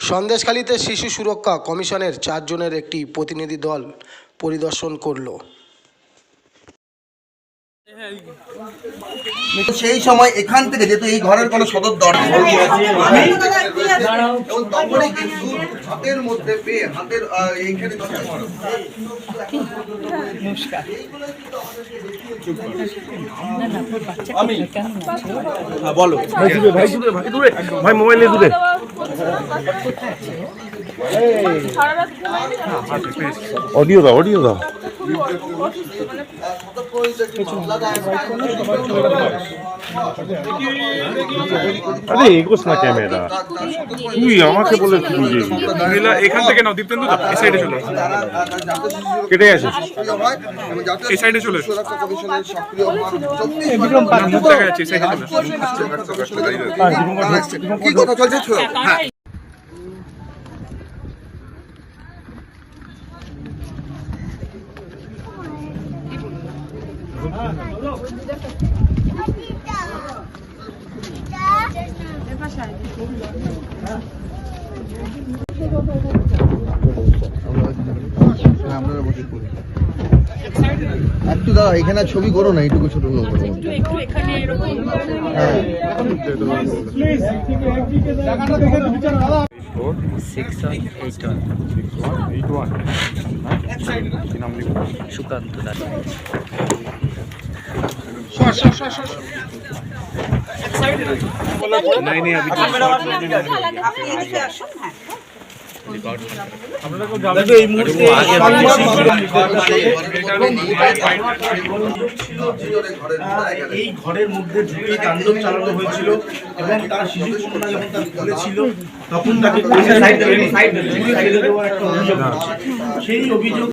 সন্দেশখালীতে শিশু সুরক্ষা কমিশনের চারজনের একটি প্রতিনিধি দল পরিদর্শন করল। সেই সময় এখান থেকে যেহেতু এই ঘরের কোনো সদর দরজা নেই, আমি এবং তখনই কিন্তু হাতের মধ্যে পেয়ে হাতের আহ, এইখানে ভাই দূরে ভাই দূরে ভাই দূরে। ভাই মোবাইল নিয়ে দূরে। অডিও দাও অডিও দাও। আরে এগোস না ক্যামেরা। তুই আমাকে বলে তুই এখান থেকে নাও দীপ্তেন্দু দা এই সাইডে চলে আসো। কেটে যাতে এই সাইডে চলে এই সাইডে আসো। কি কথা চলছে? হ্যাঁ। একটু দাঁড়া এখানে ছবি করো না এইটুকু ছোট করো একটু একটু এই ঘরের মধ্যে ঢুকে তাণ্ডব চালানো হয়েছিল এবং তার শিশু কন্যা যখন তার কোলে ছিল তখন তাকে সেই অভিযোগ